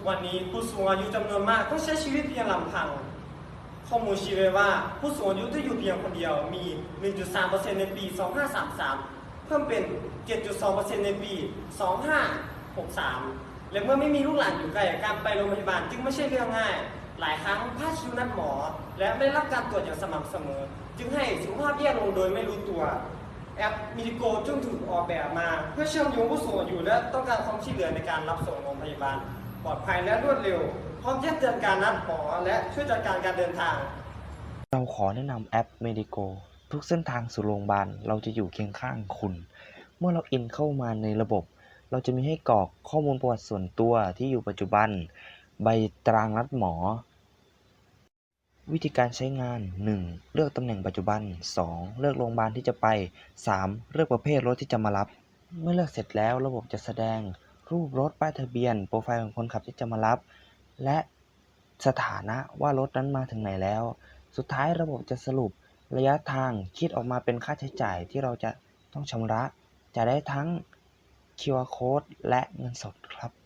กวันนี้ผู้สูงอายุจำนวนมากต้องใช้ชีวิตเพียงลำพัง ข้อมูลชี้ไว้ว่าผู้สูงอายุที่อยู่เพียงคนเดียวมี 1.3%ในปี 2533 เพิ่มเป็น 7.2%ในปี 2563 และเมื่อไม่มีลูกหลานอยู่ใกล้การไปโรงพยาบาลจึงไม่ใช่เรื่องง่าย หลายครั้งพลาดคิวนัดหมอ และไม่ได้รับการตรวจอย่างสม่ำเสมอ จึงให้สุขภาพแย่ลงโดยไม่รู้ตัวแอปมิดิโกจึงถูกออกแบบมา เพื่อเชื่อมโยงผู้สูงอายุและต้องการความช่วยเหลือในการรับส่งโรงพยาบาล ปลอดภัยและรวดเร็ว พร้อมแจ้งเตือนการนัดหมอและช่วยจัดการการเดินทาง เราขอแนะนำแอป Medico ทุกเส้นทางสู่โรงพยาบาลเราจะอยู่เคียงข้างคุณ เมื่อเราอินเข้ามาในระบบ เราจะมีให้กรอกข้อมูลประวัติส่วนตัวที่อยู่ปัจจุบัน ใบตารางนัดหมอ วิธีการใช้งาน 1. เลือกตำแหน่งปัจจุบัน 2. เลือกโรงพยาบาลที่จะไป 3. เลือกประเภทรถที่จะมารับ เมื่อเลือกเสร็จแล้วระบบจะแสดง รูปรถป้ายทะเบียน โปรไฟล์ของคนขับที่จะมารับ และสถานะว่ารถนั้นมาถึงไหนแล้ว สุดท้ายระบบจะสรุประยะทางคิดออกมาเป็นค่าใช้จ่ายที่เราจะต้องชำระ จะได้ทั้ง QR Code และเงินสดครับ